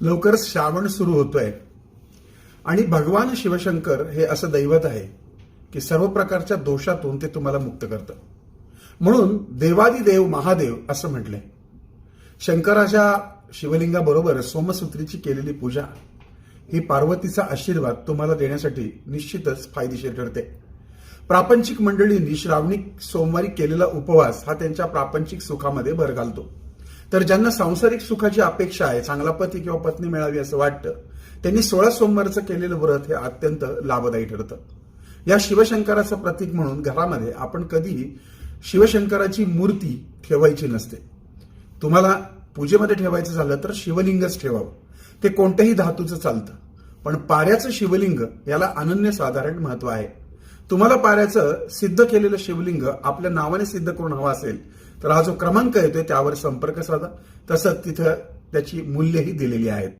लवकर श्रावण सुरू होतोय. आणि भगवान शिवशंकर हे असं दैवत आहे की सर्व प्रकारच्या दोषातून ते तुम्हाला मुक्त करतं. म्हणून देवादिदेव महादेव असं म्हटलंय. शंकराच्या शिवलिंगाबरोबर सोमसूत्रीची केलेली पूजा ही पार्वतीचा आशीर्वाद तुम्हाला देण्यासाठी निश्चितच फायदेशीर ठरते. प्रापंचिक मंडळींनी श्रावणिक सोमवारी केलेला उपवास हा त्यांच्या प्रापंचिक सुखामध्ये भर घालतो. तर ज्यांना सांसारिक सुखाची अपेक्षा आहे चांगला पती किंवा पत्नी मिळावी असं वाटतं त्यांनी सोळा सोमवारचं केलेलं व्रत हे अत्यंत लाभदायी ठरतं. या शिवशंकराचं प्रतीक म्हणून घरामध्ये आपण कधीही शिवशंकराची मूर्ती ठेवायची नसते. तुम्हाला पूजेमध्ये ठेवायचं झालं तर शिवलिंगच ठेवावं. ते कोणत्याही धातूचं चालतं. पण पाऱ्याचं शिवलिंग याला अनन्यसाधारण महत्त्व आहे. तुम्हाला पाण्याचं सिद्ध केलेलं शिवलिंग आपल्या नावाने सिद्ध करून हवा असेल तर हा जो क्रमांक येतोय त्यावर संपर्क साधा. तसंच तिथं त्याची मूल्यही दिलेली आहेत.